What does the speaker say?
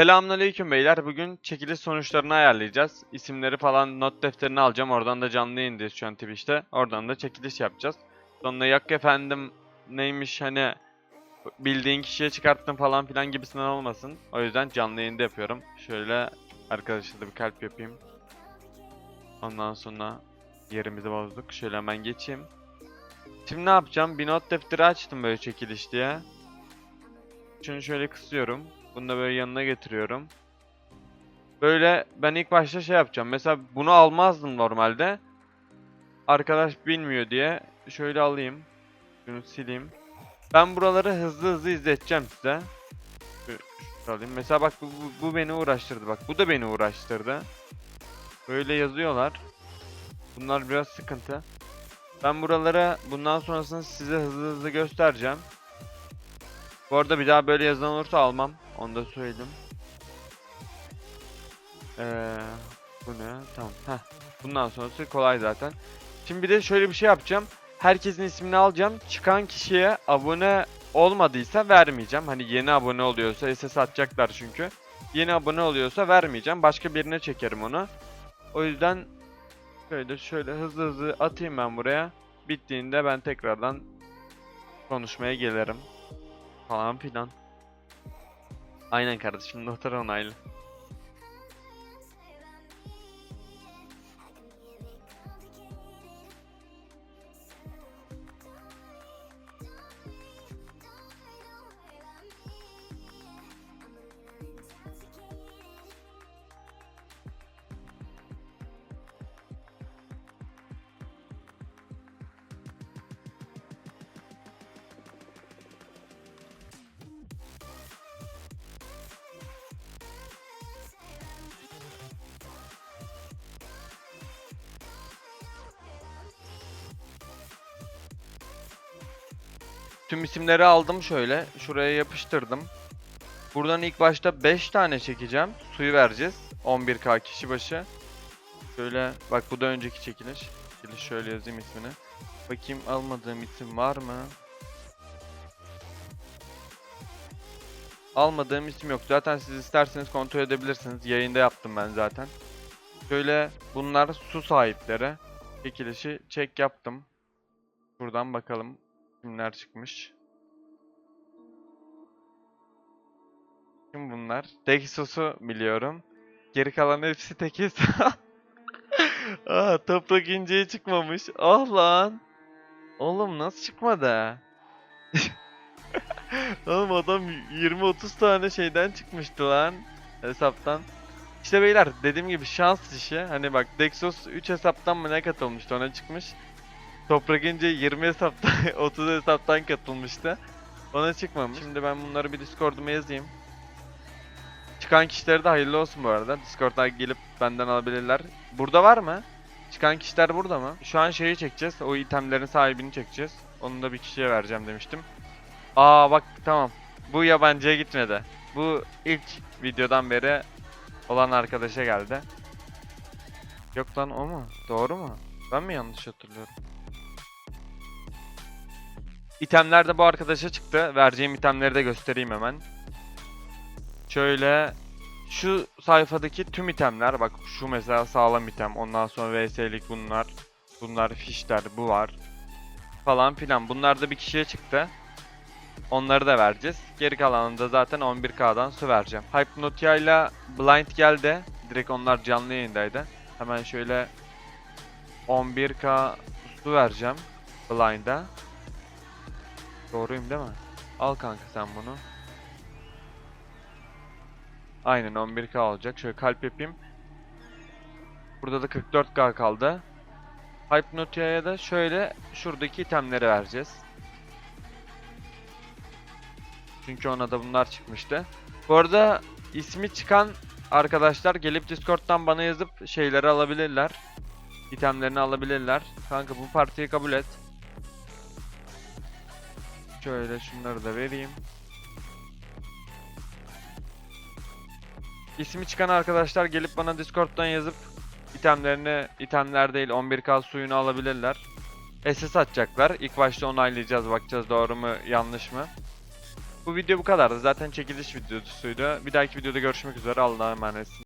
Selamünaleyküm beyler. Bugün çekiliş sonuçlarını ayarlayacağız. İsimleri falan not defterini alacağım. Oradan da canlı yayındayız şu an Twitch'te. Oradan da çekiliş yapacağız. Sonra yak efendim neymiş hani bildiğin kişiye çıkarttım falan filan gibisinden olmasın. O yüzden canlı yayında yapıyorum. Şöyle arkadaşlar da bir kalp yapayım. Ondan sonra yerimizi bozduk. Şöyle hemen geçeyim. Şimdi ne yapacağım? Bir not defteri açtım böyle çekiliş diye. Şunu şöyle kısıyorum. Bunu da böyle yanına getiriyorum. Böyle ben ilk başta şey yapacağım. Mesela bunu almazdım normalde. Arkadaş bilmiyor diye. Şöyle alayım. Şunu sileyim. Ben buraları hızlı hızlı izleteceğim size. Alayım. Mesela bak bu, bu, bu beni uğraştırdı. Bak bu da beni uğraştırdı. Böyle yazıyorlar. Bunlar biraz sıkıntı. Ben buralara bundan sonrasını size hızlı hızlı göstereceğim. Bu arada bir daha böyle yazılan olursa almam. Onu da söyledim. Ee, bu ne? Tamam. Heh. Bundan sonrası kolay zaten. Şimdi bir de şöyle bir şey yapacağım. Herkesin ismini alacağım. Çıkan kişiye abone olmadıysa vermeyeceğim. Hani yeni abone oluyorsa SS atacaklar çünkü. Yeni abone oluyorsa vermeyeceğim. Başka birine çekerim onu. O yüzden şöyle şöyle hızlı hızlı atayım ben buraya. Bittiğinde ben tekrardan konuşmaya gelirim falan filan. Aynen kardeşim noter onaylı. Tüm isimleri aldım şöyle. Şuraya yapıştırdım. Buradan ilk başta 5 tane çekeceğim. Suyu vereceğiz. 11k kişi başı. Şöyle bak bu da önceki çekiliş. Çekiliş şöyle yazayım ismini. Bakayım almadığım isim var mı? Almadığım isim yok. Zaten siz isterseniz kontrol edebilirsiniz. Yayında yaptım ben zaten. Şöyle bunlar su sahipleri. Çekilişi çek yaptım. Buradan bakalım kimler çıkmış. Kim bunlar? Dexos'u biliyorum. Geri kalan hepsi tekiz. Aa, toprak inceye çıkmamış. Ah lan. Oğlum nasıl çıkmadı? Oğlum adam 20-30 tane şeyden çıkmıştı lan. Hesaptan. İşte beyler dediğim gibi şans işi. Hani bak Dexos 3 hesaptan mı ne katılmıştı ona çıkmış. Toprak İnce 20 hesaptan 30 hesaptan katılmıştı. Ona çıkmamış. Şimdi ben bunları bir Discord'uma yazayım. Çıkan kişilere de hayırlı olsun bu arada. Discord'dan gelip benden alabilirler. Burada var mı? Çıkan kişiler burada mı? Şu an şeyi çekeceğiz. O itemlerin sahibini çekeceğiz. Onu da bir kişiye vereceğim demiştim. Aa bak tamam. Bu yabancıya gitmedi. Bu ilk videodan beri olan arkadaşa geldi. Yok lan o mu? Doğru mu? Ben mi yanlış hatırlıyorum? İtemler de bu arkadaşa çıktı. Vereceğim itemleri de göstereyim hemen. Şöyle şu sayfadaki tüm itemler bak şu mesela sağlam item ondan sonra VS'lik bunlar bunlar fişler bu var falan filan bunlar da bir kişiye çıktı. Onları da vereceğiz. Geri kalanında zaten 11K'dan su vereceğim. Hypnotia ile Blind geldi. Direkt onlar canlı yayındaydı. Hemen şöyle 11K su vereceğim Blind'a. Doğruyum değil mi? Al kanka sen bunu. Aynen 11k olacak. Şöyle kalp yapayım. Burada da 44k kaldı. Hypnotia'ya da şöyle şuradaki itemleri vereceğiz. Çünkü ona da bunlar çıkmıştı. Bu arada ismi çıkan arkadaşlar gelip Discord'dan bana yazıp şeyleri alabilirler. İtemlerini alabilirler. Kanka bu partiyi kabul et. Şöyle şunları da vereyim. İsmi çıkan arkadaşlar gelip bana Discord'dan yazıp itemlerini, itemler değil 11k suyunu alabilirler. SS atacaklar. İlk başta onaylayacağız, bakacağız doğru mu yanlış mı. Bu video bu kadardı. Zaten çekiliş videosuydu. Bir dahaki videoda görüşmek üzere. Allah'a emanet.